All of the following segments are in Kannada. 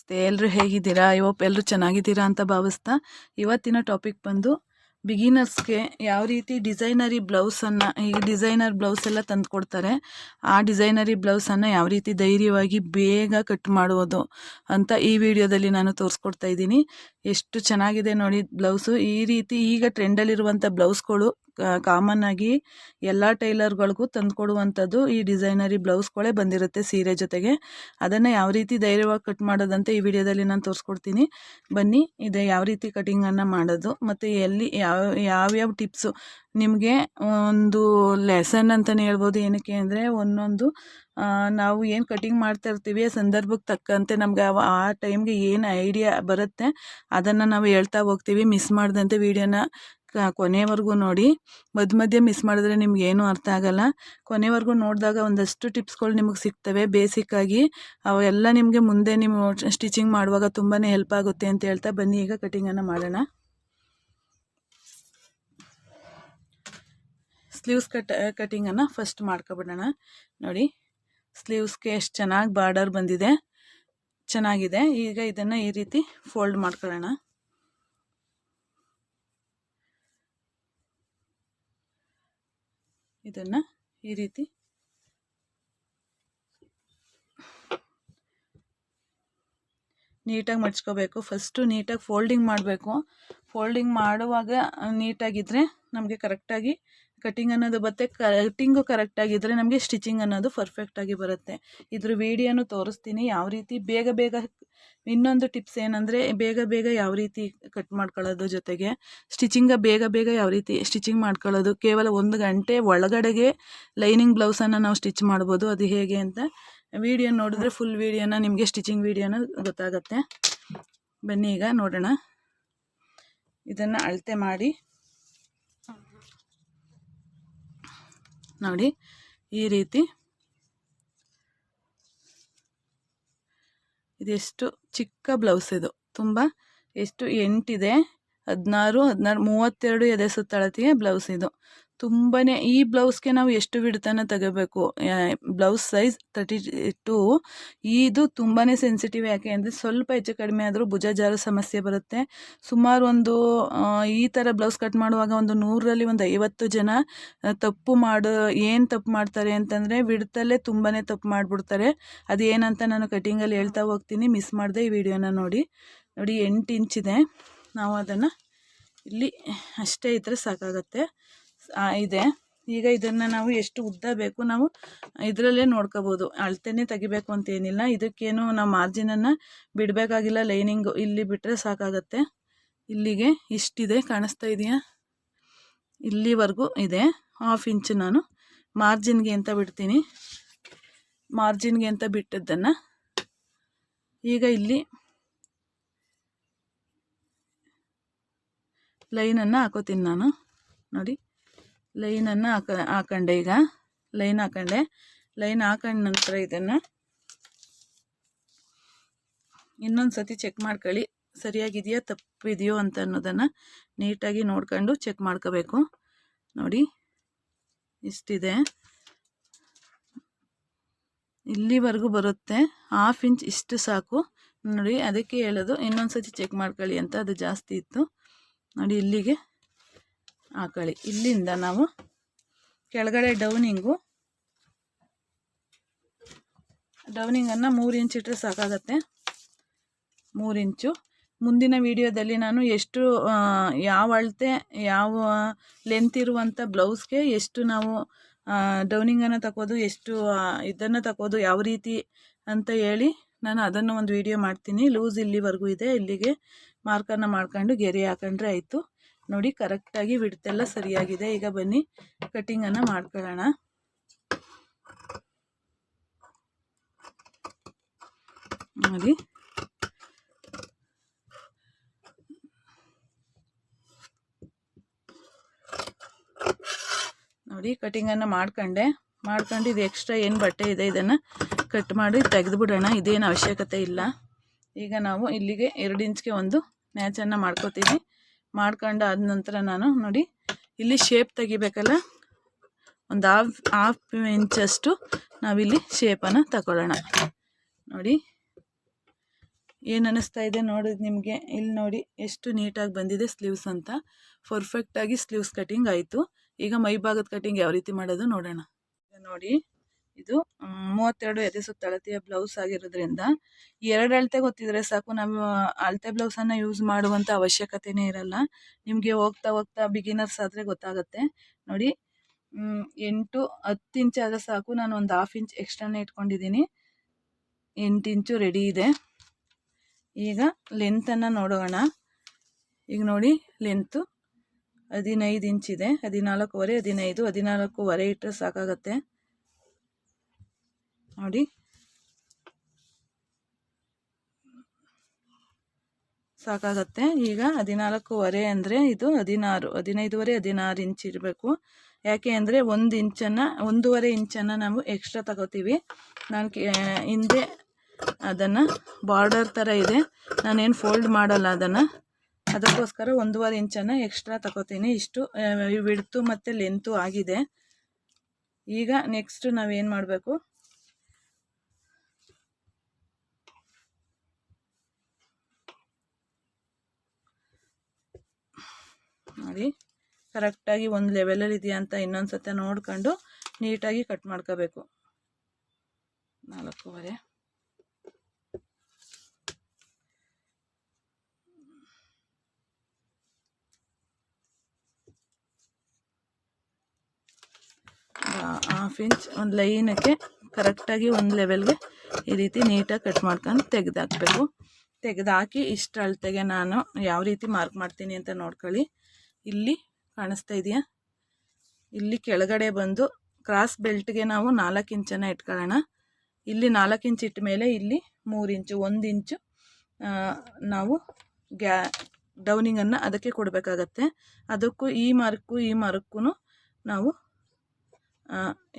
ನಮಸ್ತೆ. ಎಲ್ಲರೂ ಹೇಗಿದ್ದೀರಾ? ಹೋಪ್ ಎಲ್ಲರೂ ಚೆನ್ನಾಗಿದ್ದೀರಾ ಅಂತ ಭಾವಿಸ್ತಾ ಇವತ್ತಿನ ಟಾಪಿಕ್ ಬಂದು ಬಿಗಿನರ್ಸ್ಗೆ ಯಾವ ರೀತಿ ಡಿಸೈನರಿ ಬ್ಲೌಸನ್ನು ಈ ಡಿಸೈನರ್ ಬ್ಲೌಸ್ ಎಲ್ಲ ತಂದು ಕೊಡ್ತಾರೆ, ಆ ಡಿಸೈನರಿ ಬ್ಲೌಸನ್ನು ಯಾವ ರೀತಿ ಧೈರ್ಯವಾಗಿ ಬೇಗ ಕಟ್ ಮಾಡುವುದು ಅಂತ ಈ ವಿಡಿಯೋದಲ್ಲಿ ನಾನು ತೋರಿಸ್ಕೊಡ್ತಾ ಇದ್ದೀನಿ. ಎಷ್ಟು ಚೆನ್ನಾಗಿದೆ ನೋಡಿ ಬ್ಲೌಸು. ಈ ರೀತಿ ಈಗ ಟ್ರೆಂಡಲ್ಲಿರುವಂಥ ಬ್ಲೌಸ್ಗಳು ಕಾಮನ್ ಆಗಿ ಎಲ್ಲ ಟೈಲರ್ಗಳಿಗೂ ತಂದು ಕೊಡುವಂಥದ್ದು ಈ ಡಿಸೈನರಿ ಬ್ಲೌಸ್ಗಳೇ ಬಂದಿರುತ್ತೆ ಸೀರೆ ಜೊತೆಗೆ. ಅದನ್ನು ಯಾವ ರೀತಿ ಧೈರ್ಯವಾಗಿ ಕಟ್ ಮಾಡೋದಂತ ಈ ವಿಡಿಯೋದಲ್ಲಿ ನಾನು ತೋರಿಸ್ಕೊಡ್ತೀನಿ. ಬನ್ನಿ, ಇದೆ ಯಾವ ರೀತಿ ಕಟಿಂಗನ್ನು ಮಾಡೋದು, ಮತ್ತು ಎಲ್ಲಿ ಯಾವ, ಯಾವ್ಯಾವ ಟಿಪ್ಸು ನಿಮಗೆ ಒಂದು ಲೆಸನ್ ಅಂತಲೇ ಹೇಳ್ಬೋದು. ಏನಕ್ಕೆ ಅಂದರೆ ಒಂದೊಂದು ನಾವು ಏನು ಕಟಿಂಗ್ ಮಾಡ್ತಾ ಇರ್ತೀವಿ, ಆ ಸಂದರ್ಭಕ್ಕೆ ತಕ್ಕಂತೆ ನಮ್ಗೆ ಆ ಟೈಮ್ಗೆ ಏನು ಐಡಿಯಾ ಬರುತ್ತೆ, ಅದನ್ನು ನಾವು ಹೇಳ್ತಾ ಹೋಗ್ತೀವಿ. ಮಿಸ್ ಮಾಡಿದಂತೆ ವೀಡಿಯೋನ ಕೊನೆವರೆಗೂ ನೋಡಿ. ಮಧ್ಯ ಮಧ್ಯೆ ಮಿಸ್ ಮಾಡಿದ್ರೆ ನಿಮ್ಗೆ ಏನೂ ಅರ್ಥ ಆಗಲ್ಲ. ಕೊನೆವರೆಗೂ ನೋಡಿದಾಗ ಒಂದಷ್ಟು ಟಿಪ್ಸ್ಗಳು ನಿಮಗೆ ಸಿಗ್ತವೆ. ಬೇಸಿಕ್ಕಾಗಿ ಅವೆಲ್ಲ ನಿಮಗೆ ಮುಂದೆ ನಿಮ್ಮ ಸ್ಟಿಚಿಂಗ್ ಮಾಡುವಾಗ ತುಂಬಾ ಹೆಲ್ಪ್ ಆಗುತ್ತೆ ಅಂತ ಹೇಳ್ತಾ ಬನ್ನಿ. ಈಗ ಕಟಿಂಗನ್ನು ಮಾಡೋಣ. ಸ್ಲೀವ್ಸ್ ಕಟ್ ಕಟಿಂಗನ್ನು ಫಸ್ಟ್ ಮಾಡ್ಕೊಬಿಡೋಣ. ನೋಡಿ ಸ್ಲೀವ್ಸ್ಗೆ ಎಷ್ಟು ಚೆನ್ನಾಗಿ ಬಾರ್ಡರ್ ಬಂದಿದೆ, ಚೆನ್ನಾಗಿದೆ. ಈಗ ಇದನ್ನು ಈ ರೀತಿ ಫೋಲ್ಡ್ ಮಾಡ್ಕೊಳ್ಳೋಣ. ಇದನ್ನು ಈ ರೀತಿ. ನೀಟಾಗಿ ಮಡ್ಚ್ಕೋಬೇಕು. ಫಸ್ಟು ನೀಟಾಗಿ ಫೋಲ್ಡಿಂಗ್ ಮಾಡಬೇಕು. ಫೋಲ್ಡಿಂಗ್ ಮಾಡುವಾಗ ನೀಟಾಗಿದ್ದರೆ ನಮಗೆ ಕರೆಕ್ಟಾಗಿ ಕಟಿಂಗ್ ಅನ್ನೋದು ಬರುತ್ತೆ ಕಟಿಂಗು ಕರೆಕ್ಟಾಗಿದ್ದರೆ ನಮಗೆ ಸ್ಟಿಚಿಂಗ್ ಅನ್ನೋದು ಪರ್ಫೆಕ್ಟಾಗಿ ಬರುತ್ತೆ. ಇದ್ರ ವೀಡಿಯೋನು ತೋರಿಸ್ತೀನಿ. ಯಾವ ರೀತಿ ಬೇಗ ಬೇಗ, ಇನ್ನೊಂದು ಟಿಪ್ಸ್ ಏನಂದರೆ ಬೇಗ ಬೇಗ ಯಾವ ರೀತಿ ಕಟ್ ಮಾಡ್ಕೊಳ್ಳೋದು ಜೊತೆಗೆ ಸ್ಟಿಚಿಂಗ ಬೇಗ ಬೇಗ ಯಾವ ರೀತಿ ಸ್ಟಿಚಿಂಗ್ ಮಾಡ್ಕೊಳ್ಳೋದು. ಕೇವಲ ಒಂದು ಗಂಟೆ ಒಳಗಡೆಗೆ ಲೈನಿಂಗ್ ಬ್ಲೌಸನ್ನು ನಾವು ಸ್ಟಿಚ್ ಮಾಡ್ಬೋದು. ಅದು ಹೇಗೆ ಅಂತ ವಿಡಿಯೋ ನೋಡಿದ್ರೆ ಫುಲ್ ವೀಡಿಯೋನ ನಿಮಗೆ ಸ್ಟಿಚಿಂಗ್ ವಿಡಿಯೋನ ಗೊತ್ತಾಗತ್ತೆ. ಬನ್ನಿ ಈಗ ನೋಡೋಣ. ಇದನ್ನು ಅಳತೆ ಮಾಡಿ. ನೋಡಿ ಈ ರೀತಿ ಇದೆಷ್ಟು ಚಿಕ್ಕ ಬ್ಲೌಸ್ ಇದು. ತುಂಬ ಎಷ್ಟು ಎಂಟಿದೆ. ಹದಿನಾರು ಹದಿನಾರು, ಮೂವತ್ತೆರಡು ಎದೆ ಸುತ್ತಳತೆಯ ಬ್ಲೌಸ್ ಇದು. ತುಂಬಾ ಈ ಬ್ಲೌಸ್ಗೆ ನಾವು ಎಷ್ಟು ಬಿಡ್ತಾನೆ ತಗೋಬೇಕು? ಬ್ಲೌಸ್ ಸೈಜ್ ತರ್ಟಿ ಟು ಇದು ತುಂಬಾ ಸೆನ್ಸಿಟಿವ್ ಯಾಕೆ ಅಂದರೆ ಸ್ವಲ್ಪ ಹೆಚ್ಚು ಕಡಿಮೆ ಆದರೂ ಭುಜ ಜಾರು ಸಮಸ್ಯೆ ಬರುತ್ತೆ. ಸುಮಾರು ಒಂದು ಈ ಥರ ಬ್ಲೌಸ್ ಕಟ್ ಮಾಡುವಾಗ ಒಂದು ನೂರರಲ್ಲಿ ಒಂದು ಐವತ್ತು ಜನ ತಪ್ಪು ಮಾಡೋ, ಏನು ತಪ್ಪು ಮಾಡ್ತಾರೆ ಅಂತಂದರೆ ಬಿಡ್ತಲ್ಲೇ ತುಂಬಾ ತಪ್ಪು ಮಾಡಿಬಿಡ್ತಾರೆ. ಅದು ಏನಂತ ನಾನು ಕಟಿಂಗಲ್ಲಿ ಹೇಳ್ತಾ ಹೋಗ್ತೀನಿ, ಮಿಸ್ ಮಾಡಿದೆ ಈ ವಿಡಿಯೋನ ನೋಡಿ. ನೋಡಿ ಎಂಟು ಇಂಚಿದೆ. ನಾವು ಅದನ್ನು ಇಲ್ಲಿ ಅಷ್ಟೇ ಇದ್ದರೆ ಸಾಕಾಗತ್ತೆ. ಇದೆ. ಈಗ ಇದನ್ನು ನಾವು ಎಷ್ಟು ಉದ್ದ ಬೇಕು ನಾವು ಇದರಲ್ಲೇ ನೋಡ್ಕೋಬೋದು. ಅಳತೆನೇ ತೆಗಿಬೇಕು ಅಂತ ಏನಿಲ್ಲ. ಇದಕ್ಕೇನು ನಾವು ಮಾರ್ಜಿನನ್ನು ಬಿಡಬೇಕಾಗಿಲ್ಲ. ಲೈನಿಂಗು ಇಲ್ಲಿ ಬಿಟ್ಟರೆ ಸಾಕಾಗತ್ತೆ. ಇಲ್ಲಿಗೆ ಇಷ್ಟಿದೆ. ಕಾಣಿಸ್ತಾ ಇದೆಯಾ? ಇಲ್ಲಿವರೆಗೂ ಇದೆ. ಹಾಫ್ ಇಂಚ್ ನಾನು. ಮಾರ್ಜಿನ್ಗೆ ಅಂತ ಬಿಡ್ತೀನಿ? ಮಾರ್ಜಿನ್ಗೆ ಅಂತ ಬಿಟ್ಟದ್ದನ್ನು? ಈಗ ಇಲ್ಲಿ ಲೈನನ್ನು ಹಾಕೋತೀನಿ ನಾನು. ನೋಡಿ. ಲೈನನ್ನು ಹಾಕ ಹಾಕೊಂಡೆ ಈಗ. ಲೈನ್ ಹಾಕೊಂಡೆ. ಲೈನ್ ಹಾಕೊಂಡ ನಂತರ ಇದನ್ನು ಇನ್ನೊಂದು ಸತಿ ಚೆಕ್ ಮಾಡ್ಕೊಳ್ಳಿ. ಸರಿಯಾಗಿದೆಯಾ, ತಪ್ಪಿದೆಯೋ ಅಂತ ಅನ್ನೋದನ್ನು ನೀಟಾಗಿ ನೋಡ್ಕೊಂಡು ಚೆಕ್ ಮಾಡ್ಕೋಬೇಕು. ನೋಡಿ, ಇಷ್ಟಿದೆ. ಇಲ್ಲಿವರೆಗೂ ಬರುತ್ತೆ. ಹಾಫ್ ಇಂಚ್ ಇಷ್ಟು ಸಾಕು. ನೋಡಿ, ಅದಕ್ಕೆ ಹೇಳೋದು, ಇನ್ನೊಂದು ಸತಿ ಚೆಕ್ ಮಾಡ್ಕೊಳ್ಳಿ ಅಂತ. ಅದು ಜಾಸ್ತಿ ಇತ್ತು. ನೋಡಿ, ಇಲ್ಲಿಗೆ ಹಾಕೊಳ್ಳಿ. ಇಲ್ಲಿಂದ ನಾವು ಕೆಳಗಡೆ ಡೌನಿಂಗು. ಡೌನಿಂಗನ್ನು ಮೂರು ಇಂಚ್ ಇಟ್ಟರೆ ಸಾಕಾಗತ್ತೆ. ಮೂರು ಇಂಚು. ಮುಂದಿನ ವಿಡಿಯೋದಲ್ಲಿ ನಾನು ಎಷ್ಟು ಯಾವ ಅಳತೆ, ಯಾವ ಲೆಂತ್ ಇರುವಂಥ ಬ್ಲೌಸ್ಗೆ ಎಷ್ಟು ನಾವು ಡೌನಿಂಗನ್ನು ತಗೋದು ಎಷ್ಟು ಇದನ್ನು ತಗೋದು ಯಾವ ರೀತಿ ಅಂತ ಹೇಳಿ ನಾನು ಅದನ್ನು ಒಂದು ವಿಡಿಯೋ ಮಾಡ್ತೀನಿ. ಲೂಸ್ ಇಲ್ಲಿವರೆಗೂ ಇದೆ. ಇಲ್ಲಿಗೆ ಮಾರ್ಕನ್ನು ಮಾಡ್ಕೊಂಡು ಗೆರೆ ಹಾಕೊಂಡ್ರೆ ಆಯಿತು. ನೋಡಿ ಕರೆಕ್ಟಾಗಿ ವಿಡ್ತೆಲ್ಲ ಸರಿಯಾಗಿದೆ. ಈಗ ಬನ್ನಿ ಕಟ್ಟಿಂಗನ್ನು ಮಾಡ್ಕೊಳ್ಳೋಣ. ನೋಡಿ. ನೋಡಿ ಕಟಿಂಗನ್ನು ಮಾಡ್ಕೊಂಡೆ. ಮಾಡ್ಕೊಂಡು ಇದು ಎಕ್ಸ್ಟ್ರಾ ಏನು ಬಟ್ಟೆ ಇದೆ, ಇದನ್ನು ಕಟ್ ಮಾಡಿ ತೆಗೆದುಬಿಡೋಣ. ಇದೇನು ಅವಶ್ಯಕತೆ ಇಲ್ಲ. ಈಗ ನಾವು ಇಲ್ಲಿಗೆ ಎರಡು ಇಂಚ್ಗೆ ಒಂದು ಮ್ಯಾಚನ್ನು ಮಾಡ್ಕೋತೀವಿ. ಮಾಡ್ಕೊಂಡು ಆದ ನಂತರ ನಾನು ನೋಡಿ ಇಲ್ಲಿ ಶೇಪ್ ತೆಗಿಬೇಕಲ್ಲ? ಒಂದು ಹಾಫ್ ಹಾಫ್ ಇಂಚಷ್ಟು ನಾವಿಲ್ಲಿ ಶೇಪನ್ನು ತಗೊಳ್ಳೋಣ. ನೋಡಿ, ಏನು ಅನ್ನಿಸ್ತಾ ಇದೆ ನೋಡೋದು ನಿಮಗೆ. ಇಲ್ಲಿ ನೋಡಿ ಎಷ್ಟು ನೀಟಾಗಿ ಬಂದಿದೆ ಸ್ಲೀವ್ಸ್ ಅಂತ. ಪರ್ಫೆಕ್ಟಾಗಿ ಸ್ಲೀವ್ಸ್ ಕಟಿಂಗ್ ಆಯಿತು. ಈಗ ಮೈ ಭಾಗದ ಕಟಿಂಗ್ ಯಾವ ರೀತಿ ಮಾಡೋದು ನೋಡೋಣ. ನೋಡಿ ಇದು. ಮೂವತ್ತೆರಡು ಎದೆ ಸುತ್ತ ಅಳತೆಯ ಬ್ಲೌಸ್ ಆಗಿರೋದ್ರಿಂದ ಎರಡು ಅಳತೆ ಗೊತ್ತಿದ್ರೆ ಸಾಕು. ನಾವು ಅಳತೆ ಬ್ಲೌಸನ್ನು ಯೂಸ್ ಮಾಡುವಂಥ ಅವಶ್ಯಕತೆನೇ ಇರಲ್ಲ. ನಿಮಗೆ ಹೋಗ್ತಾ ಹೋಗ್ತಾ ಬಿಗಿನರ್ಸ್ ಆದರೆ ಗೊತ್ತಾಗುತ್ತೆ. ನೋಡಿ ಎಂಟು ಹತ್ತು ಇಂಚ್ ಆದರೆ ಸಾಕು. ನಾನು ಒಂದು ಹಾಫ್ ಇಂಚ್ ಎಕ್ಸ್ಟ್ರಾನೇ ಇಟ್ಕೊಂಡಿದ್ದೀನಿ. ಎಂಟು ಇಂಚು ರೆಡಿ ಇದೆ. ಈಗ ಲೆಂತನ್ನು ನೋಡೋಣ. ಈಗ ನೋಡಿ ಲೆಂತು ಹದಿನೈದು ಇಂಚ್ ಇದೆ. ಹದಿನಾಲ್ಕೂವರೆ, ಹದಿನೈದು, ಹದಿನಾಲ್ಕುವರೆ ಇಟ್ಟರೆ ಸಾಕಾಗತ್ತೆ. ನೋಡಿ. ಸಾಕಾಗತ್ತೆ. ಈಗ ಹದಿನಾಲ್ಕೂವರೆ ಅಂದರೆ ಇದು ಹದಿನಾರು, ಹದಿನೈದುವರೆ, ಹದಿನಾರು ಇಂಚ್ ಇರಬೇಕು. ಯಾಕೆ ಅಂದರೆ ಒಂದು ಇಂಚನ್ನು, ಒಂದೂವರೆ ಇಂಚನ್ನು ನಾವು ಎಕ್ಸ್ಟ್ರಾ ತಗೋತೀವಿ. ನಾನು ಹಿಂದೆ ಅದನ್ನು ಬಾರ್ಡರ್ ಥರ ಇದೆ. ನಾನೇನು ಫೋಲ್ಡ್ ಮಾಡಲ್ಲ ಅದನ್ನು. ಅದಕ್ಕೋಸ್ಕರ ಒಂದೂವರೆ ಇಂಚನ್ನು ಎಕ್ಸ್ಟ್ರಾ ತಗೋತೀನಿ. ಇಷ್ಟು ವಿಡ್ತು ಮತ್ತು ಲೆಂತು ಆಗಿದೆ. ಈಗ ನೆಕ್ಸ್ಟ್ ನಾವೇನು ಮಾಡಬೇಕು? ನೋಡಿ ಕರೆಕ್ಟಾಗಿ ಒಂದು ಲೆವೆಲಲ್ಲಿ ಇದೆಯಾ ಅಂತ ಇನ್ನೊಂದು ಸತ ನೋಡ್ಕೊಂಡು ನೀಟಾಗಿ ಕಟ್ ಮಾಡ್ಕೋಬೇಕು. ನಾಲ್ಕೂವರೆ. ಹಾಫ್ ಇಂಚ್ ಒಂದು ಲೈನಕ್ಕೆ ಕರೆಕ್ಟಾಗಿ ಒಂದು ಲೆವೆಲ್ಗೆ ಈ ರೀತಿ ನೀಟಾಗಿ ಕಟ್ ಮಾಡ್ಕೊಂಡು ತೆಗೆದಾಕಬೇಕು. ತೆಗೆದಾಕಿ ಇಷ್ಟು ಅಳತೆಗೆ ನಾನು ಯಾವ ರೀತಿ ಮಾರ್ಕ್ ಮಾಡ್ತೀನಿ ಅಂತ ನೋಡ್ಕೊಳ್ಳಿ. ಇಲ್ಲಿ ಕಾಣಿಸ್ತಾ ಇದೆಯಾ? ಇಲ್ಲಿ ಕೆಳಗಡೆ ಬಂದು ಕ್ರಾಸ್ ಬೆಲ್ಟ್ಗೆ ನಾವು ನಾಲ್ಕು ಇಂಚನ್ನು ಇಟ್ಕೊಳ್ಳೋಣ. ಇಲ್ಲಿ ನಾಲ್ಕು ಇಂಚ್ ಇಟ್ಟ ಮೇಲೆ ಇಲ್ಲಿ ಮೂರು ಇಂಚು, ಒಂದು ಇಂಚು ನಾವು ಗ್ಯಾ, ಡೌನಿಂಗನ್ನು ಅದಕ್ಕೆ ಕೊಡಬೇಕಾಗತ್ತೆ. ಅದಕ್ಕೂ ಈ ಮಾರ್ಕು ಈ ಮಾರ್ಕ್ಕೂ ನಾವು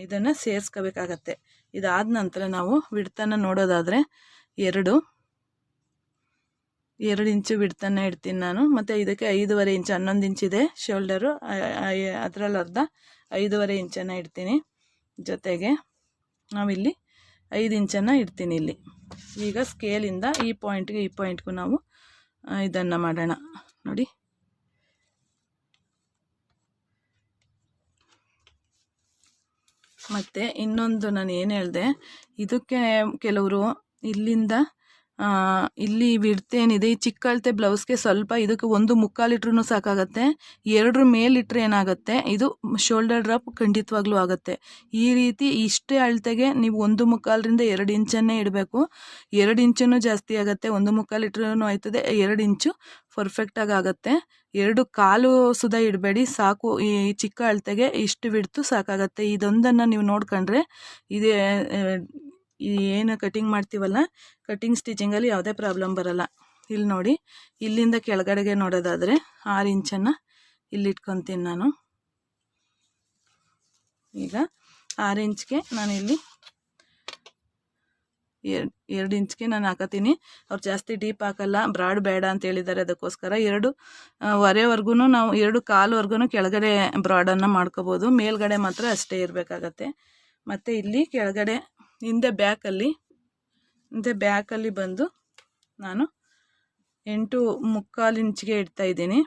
ಇದನ್ನು ಸೇರಿಸ್ಕೋಬೇಕಾಗತ್ತೆ. ಇದಾದ ನಂತರ ನಾವು ವಿಡ್ತನ್ನು ನೋಡೋದಾದರೆ ಎರಡು ಎರಡು ಇಂಚು ಬಿಡ್ತಾನೆ ಇಡ್ತೀನಿ ನಾನು. ಮತ್ತು ಇದಕ್ಕೆ ಐದೂವರೆ ಇಂಚು, ಹನ್ನೊಂದು ಇಂಚಿದೆ ಶೋಲ್ಡರು. ಅದರಲ್ಲಿ ಅರ್ಧ ಐದೂವರೆ ಇಂಚನ್ನು ಇಡ್ತೀನಿ ಜೊತೆಗೆ. ನಾವಿಲ್ಲಿ ಐದು ಇಂಚನ್ನು ಇಡ್ತೀನಿ ಇಲ್ಲಿ. ಈಗ ಸ್ಕೇಲಿಂದ ಈ ಪಾಯಿಂಟ್ಗೆ ಈ ಪಾಯಿಂಟ್ಗೂ ನಾವು ಇದನ್ನು ಮಾಡೋಣ. ನೋಡಿ. ಮತ್ತು ಇನ್ನೊಂದು ನಾನು ಏನು ಹೇಳಿದೆ, ಇದಕ್ಕೆ ಕೆಲವರು ಇಲ್ಲಿಂದ ಇಲ್ಲಿ ವಿಡ್ತೇನಿದೆ ಈ ಚಿಕ್ಕ ಅಳತೆ ಬ್ಲೌಸ್ಗೆ ಸ್ವಲ್ಪ ಇದಕ್ಕೆ ಒಂದು ಮುಕ್ಕಾಲು ಇಟ್ರೂ ಸಾಕಾಗತ್ತೆ. ಎರಡರ ಮೇಲಿಟ್ರೆ ಏನಾಗುತ್ತೆ? ಇದು ಶೋಲ್ಡರ್ ಡ್ರಾಪ್ ಖಂಡಿತವಾಗ್ಲೂ ಆಗುತ್ತೆ. ಈ ರೀತಿ ಇಷ್ಟೇ ಅಳತೆಗೆ ನೀವು ಒಂದು ಮುಕ್ಕಾಲರಿಂದ ಎರಡು ಇಂಚನ್ನೇ ಇಡಬೇಕು. ಎರಡು ಇಂಚೂ ಜಾಸ್ತಿ ಆಗುತ್ತೆ. ಒಂದು ಮುಕ್ಕಾಲು ಇಟ್ರೂ ಆಯ್ತದೆ. ಎರಡು ಇಂಚು ಪರ್ಫೆಕ್ಟಾಗಿ ಆಗುತ್ತೆ. ಎರಡು ಕಾಲು ಸುದ ಇಡಬೇಡಿ. ಸಾಕು. ಈ ಚಿಕ್ಕ ಅಳತೆಗೆ ಇಷ್ಟು ಬಿಡ್ತು ಸಾಕಾಗತ್ತೆ. ಇದೊಂದನ್ನು ನೀವು ನೋಡ್ಕೊಂಡ್ರೆ ಇದೇ ಈ ಏನು ಕಟಿಂಗ್ ಮಾಡ್ತೀವಲ್ಲ ಕಟಿಂಗ್ ಸ್ಟಿಚಿಂಗಲ್ಲಿ ಯಾವುದೇ ಪ್ರಾಬ್ಲಮ್ ಬರಲ್ಲ. ಇಲ್ಲಿ ನೋಡಿ, ಇಲ್ಲಿಂದ ಕೆಳಗಡೆಗೆ ನೋಡೋದಾದರೆ ಆರು ಇಂಚನ್ನು ಇಟ್ಕೊತೀನಿ ನಾನು. ಈಗ ಆರು ಇಂಚ್ಗೆ ನಾನು ಇಲ್ಲಿ ಎರಡು ಎರಡು ಇಂಚ್ಗೆ ನಾನು ಹಾಕತೀನಿ. ಅವ್ರು ಜಾಸ್ತಿ ಡೀಪ್ ಹಾಕಲ್ಲ ಬ್ರಾಡ್ ಬೇಡ ಅಂತ ಹೇಳಿದ್ದಾರೆ ಅದಕ್ಕೋಸ್ಕರ ಎರಡು ವರೆವರೆಗೂ ನಾವು ಎರಡು ಕಾಲುವರೆಗೂ ಕೆಳಗಡೆ ಬ್ರಾಡನ್ನು ಮಾಡ್ಕೋಬೋದು. ಮೇಲ್ಗಡೆ ಮಾತ್ರ ಅಷ್ಟೇ ಇರಬೇಕಾಗತ್ತೆ. ಮತ್ತು ಇಲ್ಲಿ ಕೆಳಗಡೆ ಹಿಂದೆ ಬ್ಯಾಕಲ್ಲಿ ಹಿಂದೆ ಬ್ಯಾಕಲ್ಲಿ ಬಂದು ನಾನು ಎಂಟು ಮುಕ್ಕಾಲು ಇಂಚಿಗೆ ಇಡ್ತಾ ಇದ್ದೀನಿ.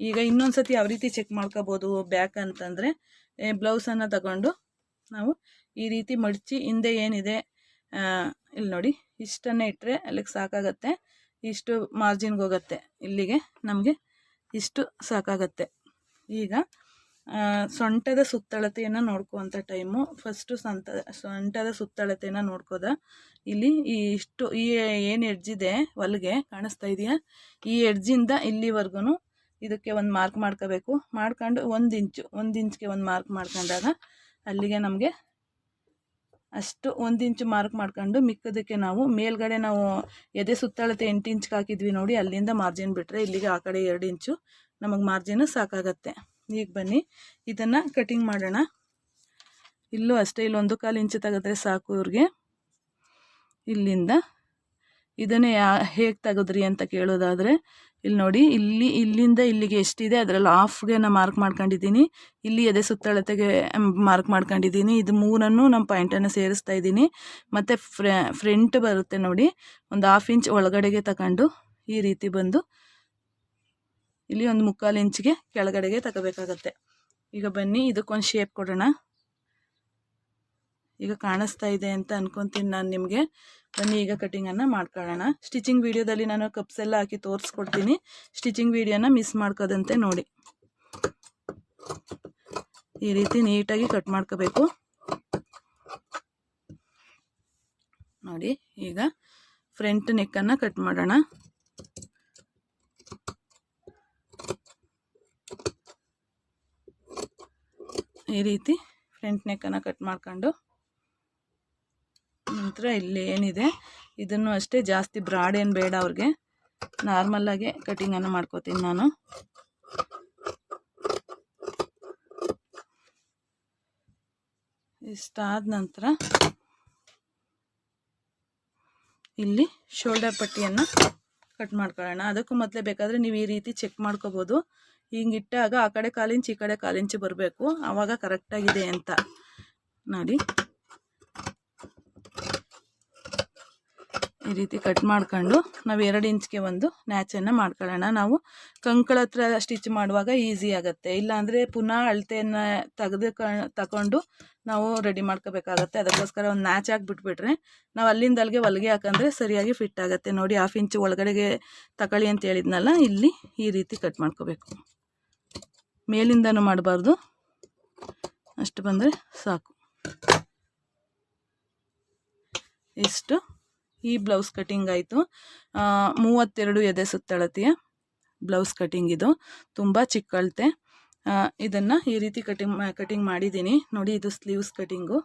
ಈಗ ಇನ್ನೊಂದು ಸತಿ ಯಾವ ರೀತಿ ಚೆಕ್ ಮಾಡ್ಕೋಬೋದು ಬ್ಯಾಕ್ ಅಂತಂದರೆ ಬ್ಲೌಸನ್ನು ತಗೊಂಡು ನಾವು ಈ ರೀತಿ ಮಡಚಿ ಹಿಂದೆ ಏನಿದೆ ಇಲ್ಲಿ ನೋಡಿ, ಇಷ್ಟನ್ನೇ ಇಟ್ಟರೆ ಅಲ್ಲಿಗೆ ಸಾಕಾಗತ್ತೆ. ಇಷ್ಟು ಮಾರ್ಜಿನ್ಗೆ ಹೋಗುತ್ತೆ. ಇಲ್ಲಿಗೆ ನಮಗೆ ಇಷ್ಟು ಸಾಕಾಗತ್ತೆ. ಈಗ ಸೊಂಟದ ಸುತ್ತಳತೆಯನ್ನು ನೋಡ್ಕೋವಂಥ ಟೈಮು ಫಸ್ಟು ಸಂತ, ಸೊಂಟದ ಸುತ್ತಳತೆಯನ್ನು ನೋಡ್ಕೋದ. ಇಲ್ಲಿ ಈ ಇಷ್ಟು, ಈ ಏನು ಎಡ್ಜಿದೆ ಹೊಲ್ಗೆ ಕಾಣಿಸ್ತಾ ಇದೆಯಾ? ಈ ಎಡ್ಜಿಂದ ಇಲ್ಲಿವರೆಗೂ ಇದಕ್ಕೆ ಒಂದು ಮಾರ್ಕ್ ಮಾಡ್ಕೋಬೇಕು. ಮಾಡ್ಕೊಂಡು ಒಂದು ಇಂಚು ಒಂದು ಇಂಚ್ಗೆ ಒಂದು ಮಾರ್ಕ್ ಮಾಡ್ಕೊಂಡಾಗ ಅಲ್ಲಿಗೆ ನಮಗೆ ಅಷ್ಟು ಒಂದು ಇಂಚು ಮಾರ್ಕ್ ಮಾಡ್ಕೊಂಡು ಮಿಕ್ಕದಕ್ಕೆ ನಾವು ಮೇಲ್ಗಡೆ ನಾವು ಎದೆ ಸುತ್ತಳತೆ ಎಂಟು ಇಂಚ್ಗೆ ಹಾಕಿದ್ವಿ ನೋಡಿ, ಅಲ್ಲಿಂದ ಮಾರ್ಜಿನ್ ಬಿಟ್ಟರೆ ಇಲ್ಲಿಗೆ ಆ ಕಡೆ ಎರಡು ಇಂಚು ನಮಗೆ ಮಾರ್ಜಿನ್ ಸಾಕಾಗತ್ತೆ. ಈಗ ಬನ್ನಿ. ಇದನ್ನು ಕಟಿಂಗ್ ಮಾಡೋಣ. ಇಲ್ಲೂ ಅಷ್ಟೇ ಇಲ್ಲೊಂದು ಕಾಲು ಇಂಚು ತೆಗೆದ್ರೆ ಸಾಕು ಇವ್ರಿಗೆ. ಇಲ್ಲಿಂದ. ಇದನ್ನೇ ಯಾ, ಹೇಗೆ ತೆಗೆದ್ರಿ ಅಂತ ಕೇಳೋದಾದರೆ, ಇಲ್ಲಿ ನೋಡಿ, ಇಲ್ಲಿ, ಇಲ್ಲಿಂದ ಇಲ್ಲಿಗೆ ಎಷ್ಟಿದೆ, ಅದರಲ್ಲಿ ಹಾಫ್ಗೆ ನಾನು ಮಾರ್ಕ್ ಮಾಡ್ಕೊಂಡಿದ್ದೀನಿ. ಇಲ್ಲಿ ಎದೆ ಸುತ್ತಳತೆಗೆ ಮಾರ್ಕ್ ಮಾಡ್ಕೊಂಡಿದ್ದೀನಿ. ಇದು ಮೂರನ್ನು ನಮ್ಮ ಪಾಯಿಂಟನ್ನು ಸೇರಿಸ್ತಾ ಇದ್ದೀನಿ. ಮತ್ತು ಫ್ರೆಂಟ್ ಬರುತ್ತೆ ನೋಡಿ. ಒಂದು ಹಾಫ್ ಇಂಚ್ ಒಳಗಡೆಗೆ ತಗೊಂಡು ಈ ರೀತಿ ಬಂದು ಇಲ್ಲಿ ಒಂದು ಮುಕ್ಕಾಲು ಇಂಚಿಗೆ ಕೆಳಗಡೆಗೆ ತಗೋಬೇಕಾಗತ್ತೆ. ಈಗ ಬನ್ನಿ, ಇದಕ್ಕೊಂದು ಶೇಪ್ ಕೊಡೋಣ. ಈಗ ಕಾಣಿಸ್ತಾ ಇದೆ ಅಂತ ಅನ್ಕೊತೀನಿ ನಾನು ನಿಮಗೆ. ಬನ್ನಿ, ಈಗ ಕಟಿಂಗನ್ನು ಮಾಡ್ಕೊಳ್ಳೋಣ. ಸ್ಟಿಚಿಂಗ್ ವೀಡಿಯೋದಲ್ಲಿ ನಾನು ಕಪ್ಸ್ ಎಲ್ಲ ಹಾಕಿ ತೋರಿಸ್ಕೊಡ್ತೀನಿ. ಸ್ಟಿಚಿಂಗ್ ವೀಡಿಯೋನ ಮಿಸ್ ಮಾಡ್ಕೋದಂತೆ ನೋಡಿ. ಈ ರೀತಿ ನೀಟಾಗಿ ಕಟ್ ಮಾಡ್ಕೋಬೇಕು. ನೋಡಿ, ಈಗ ಫ್ರಂಟ್ ನೆಕ್ಕನ್ನು ಕಟ್ ಮಾಡೋಣ. ಈ ರೀತಿ ಫ್ರಂಟ್ ನೆಕ್ಕನ್ನು ಕಟ್ ಮಾಡ್ಕೊಂಡು ನಂತರ ಇಲ್ಲಿ ಏನಿದೆ, ಇದನ್ನು ಅಷ್ಟೇ ಜಾಸ್ತಿ ಬ್ರಾಡ್ ಏನು ಬೇಡ ಅವ್ರಿಗೆ. ನಾರ್ಮಲ್ಲಾಗೆ ಕಟಿಂಗನ್ನು ಮಾಡ್ಕೋತೀನಿ ನಾನು. ಇಷ್ಟಾದ ನಂತರ ಇಲ್ಲಿ ಶೋಲ್ಡರ್ ಪಟ್ಟಿಯನ್ನು ಕಟ್ ಮಾಡ್ಕೊಳ್ಳೋಣ. ಅದಕ್ಕೂ ಮೊದಲೇ ಬೇಕಾದರೆ ನೀವು ಈ ರೀತಿ ಚೆಕ್ ಮಾಡ್ಕೋಬೋದು. ಹಿಂಗೆ ಇಟ್ಟಾಗ ಆ ಕಡೆ ಕಾಲಿಂಚು ಈ ಕಡೆ ಕಾಲಿಂಚು ಬರಬೇಕು. ಆವಾಗ ಕರೆಕ್ಟಾಗಿದೆ ಅಂತ. ನೋಡಿ. ಈ ರೀತಿ ಕಟ್ ಮಾಡ್ಕೊಂಡು ನಾವು ಎರಡು ಇಂಚ್ಗೆ ಒಂದು ನ್ಯಾಚನ್ನು ಮಾಡ್ಕೊಳ್ಳೋಣ. ನಾವು ಕಂಕಳ ಹತ್ರ ಸ್ಟಿಚ್ ಮಾಡುವಾಗ ಈಸಿ ಆಗುತ್ತೆ. ಇಲ್ಲಾಂದರೆ ಪುನಃ ಅಳತೆಯನ್ನು ತೆಗೆದು ತಗೊಂಡು ನಾವು ರೆಡಿ ಮಾಡ್ಕೋಬೇಕಾಗತ್ತೆ. ಅದಕ್ಕೋಸ್ಕರ ಒಂದು ನ್ಯಾಚ್ ಹಾಕಿಬಿಟ್ಬಿಟ್ರೆ ನಾವು ಅಲ್ಲಿಂದ ಅಲ್ಲಿಗೆ ಹೊಲಿಗೆ ಹಾಕಂದ್ರೆ ಸರಿಯಾಗಿ ಫಿಟ್ ಆಗುತ್ತೆ. ನೋಡಿ ಹಾಫ್ ಇಂಚು ಒಳಗಡೆಗೆ ತಗೊಳ್ಳಿ ಅಂತ ಹೇಳಿದ್ನಲ್ಲ, ಇಲ್ಲಿ ಈ ರೀತಿ ಕಟ್ ಮಾಡ್ಕೋಬೇಕು. ಮೇಲಿಂದನೂ ಮಾಡಬಾರ್ದು. ಅಷ್ಟು ಬಂದರೆ ಸಾಕು. ಇಷ್ಟು. ಈ ಬ್ಲೌಸ್ ಕಟಿಂಗ್ ಆಯಿತು. ಮೂವತ್ತೆರಡು ಎದೆ ಸುತ್ತಳತೆಯ ಬ್ಲೌಸ್ ಕಟಿಂಗ್ ಇದು. ತುಂಬ ಚಿಕ್ಕಳತೆ ಇದನ್ನು ಈ ರೀತಿ ಕಟಿಂಗ್ ಕಟಿಂಗ್ ಮಾಡಿದ್ದೀನಿ. ನೋಡಿ, ಇದು ಸ್ಲೀವ್ಸ್ ಕಟಿಂಗು.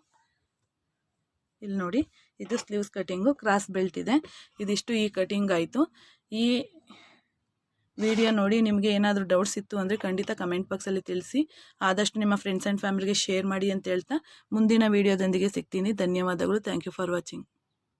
ಇಲ್ಲಿ ನೋಡಿ, ಇದು ಸ್ಲೀವ್ಸ್ ಕಟಿಂಗು. ಕ್ರಾಸ್ ಬೆಲ್ಟ್ ಇದೆ. ಇದಿಷ್ಟು ಈ ಕಟಿಂಗ್ ಆಯಿತು. ಈ ವಿಡಿಯೋ ನೋಡಿ ನಿಮಗೆ ಏನಾದರೂ ಡೌಟ್ಸ್ ಇತ್ತು ಅಂದರೆ ಖಂಡಿತ ಕಮೆಂಟ್ ಬಾಕ್ಸಲ್ಲಿ ತಿಳಿಸಿ. ಆದಷ್ಟು ನಿಮ್ಮ ಫ್ರೆಂಡ್ಸ್ ಆ್ಯಂಡ್ ಫ್ಯಾಮಿಲಿಗೆ ಶೇರ್ ಮಾಡಿ ಅಂತ ಹೇಳ್ತಾ ಮುಂದಿನ ವೀಡಿಯೋದೊಂದಿಗೆ ಸಿಗ್ತೀನಿ. ಧನ್ಯವಾದಗಳು. Thank you for watching